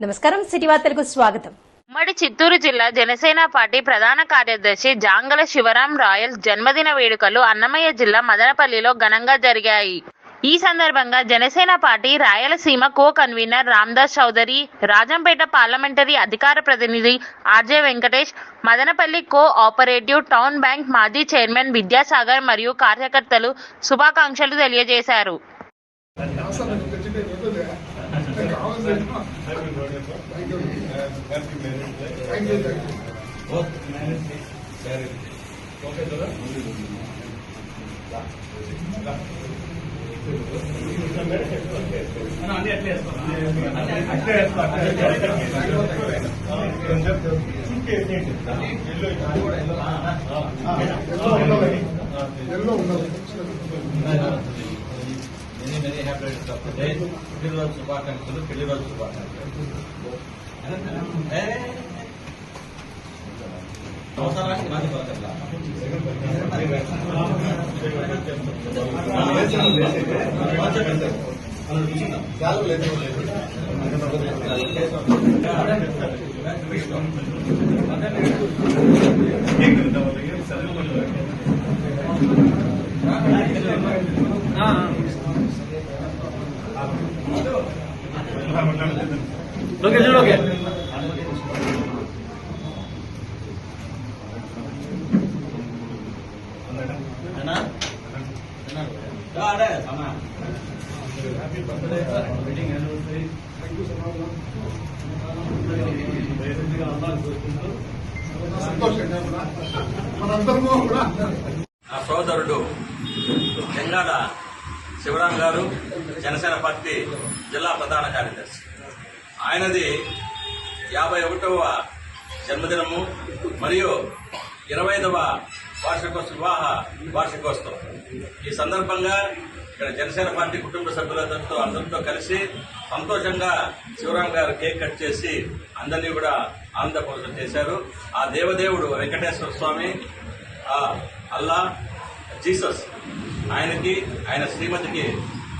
నమస్కారం సిటీ వార్తలకు స్వాగతం. ఉమ్మడి చిత్తూరు జిల్లా జనసేన పార్టీ ప్రధాన కార్యదర్శి జాంగల శివరాం రాయల్ జన్మదిన వేడుకలు అన్నమయ్య జిల్లా మదనపల్లిలో ఘనంగా జరిగాయి. ఈ సందర్భంగా Janasena party Rayalaseema co convener Ramdas Chowdary Rajampet parliamentary అధికార ప్రతినిధి RJ Venkatesh Madanapalli co operative town bank మాజీ చైర్మన్ విద్యాసాగర్ మరియు కార్యకర్తలు శుభాకాంక్షలు తెలియజేశారు. NASA has visited over there. The cows are not. Thank you. Thank you, Mary. Thank you, thank you. Both Mary Mary. Okay, brother. Yellow ఉన్నది many many happy returns of the day పుట్టినరోజు శుభాకాంక్షలు పెళ్ళి రోజు శుభాకాంక్షలు. ఏ, అవసరానికి నాది పలకట్లా. ఏనా? ఏనా? రా, అడే, సమా. నా సోదరుడు తెంగాడ శివరాం గారు జనసేన పార్టీ జిల్లా ప్రధాన కార్యదర్శి. ఆయనది యాభై ఒకటవ జన్మదినము మరియు ఇరవై ఐదవ వార్షికోత్సవ వివాహ వార్షికోత్సవం. ఈ సందర్భంగా ఇక్కడ జనసేన పార్టీ కుటుంబ సభ్యులందరితో అందరితో కలిసి సంతోషంగా శివరాం గారు కేక్ కట్ చేసి అందరినీ కూడా ఆనందపూర్వకం చేశారు. ఆ దేవదేవుడు వెంకటేశ్వర స్వామి ఆ అల్లా జీసస్ ఆయనకి ఆయన శ్రీమతికి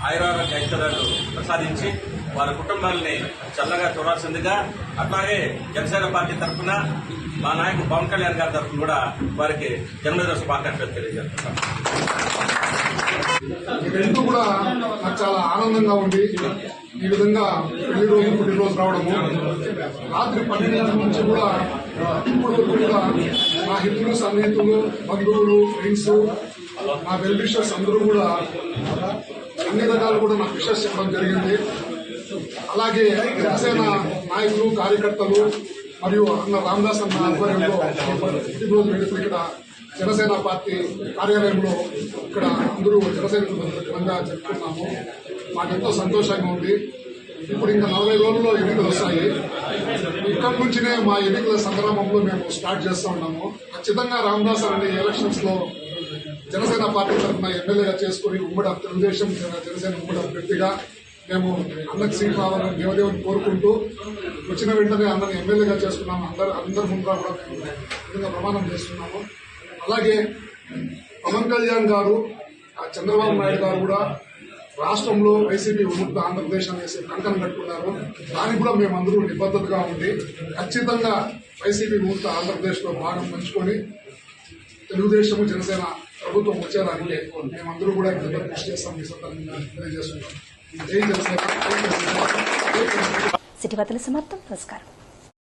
ఆయురారోగ్య ఐశ్వర్యాలు ప్రసాదించి వారి కుటుంబాలని చల్లగా చూడాల్సిందిగా అట్లాగే జనసేన పార్టీ తరఫున మా నాయకుడు పవన్ కళ్యాణ్ గారి తరఫున కూడా వారికి జన్మదిన శుభాకాంక్షలు తెలియజేస్తున్నాం. వెళ్తూ కూడా నాకు చాలా ఆనందంగా ఉంది. ఈ విధంగా పెళ్ళి రోజు పుట్టినరోజు రావడము. రాత్రి పన్నెండు గంటల నుంచి కూడా ఇప్పుడు వరకు కూడా నా హితులు సన్నిహితులు బంధువులు ఫ్రెండ్స్ నా వెల్ విషర్స్ అందరూ కూడా అన్ని రకాలు కూడా నాకు విషర్స్ చెప్పడం జరిగింది. అలాగే జనసేన నాయకులు కార్యకర్తలు మరియు అన్న రామదాస్ అన్న ఆధ్వర్యంలో పుట్టినరోజు వేడుకలు ఇక్కడ జనసేన పార్టీ కార్యాలయంలో ఇక్కడ అందరూ జనసేన ఘనంగా జరుపుకున్నాము. మాకెంతో సంతోషంగా ఉంది. ఇప్పుడు ఇంకా నలభై రోజుల్లో ఎన్నికలు వస్తాయి. ఇక్కడి నుంచినే మా ఎన్నికల సంగ్రామంలో మేము స్టార్ట్ చేస్తూ ఉన్నాము. ఖచ్చితంగా రామదాస్ అనే ఎలక్షన్స్లో జనసేన పార్టీ తరఫున ఎమ్మెల్యేగా చేసుకుని ఉమ్మడి తెలుగుదేశం జనసేన ఉమ్మడి అభ్యర్థిగా మేము అన్నకు సీట్ రావాలని దేవదేవుని కోరుకుంటూ వచ్చిన వెంటనే అన్నని ఎమ్మెల్యేగా చేసుకున్నాము. అందరు అందరి ముందు కూడా మేము విధంగా ప్రమాణం చేస్తున్నాము. అలాగే పవన్ కళ్యాణ్ గారు ఆ చంద్రబాబు నాయుడు గారు కూడా రాష్ట్రంలో వైసీపీ విముక్త ఆంధ్రప్రదేశ్ అనేసి కంకణం కట్టుకున్నారు. దానికి కూడా మేమందరూ నిబద్ధతగా ఉండి ఖచ్చితంగా వైసీపీ విముక్త ఆంధ్రప్రదేశ్లో భాగం పంచుకొని తెలుగుదేశము జనసేన ప్రభుత్వం వచ్చేదానికి మేమందరూ కూడా ఇక్కడ కృషి చేస్తాం. ఈ సందర్భంగా తెలియజేస్తున్నాం. సిటీ వార్తల సమాప్తం. నమస్కారం.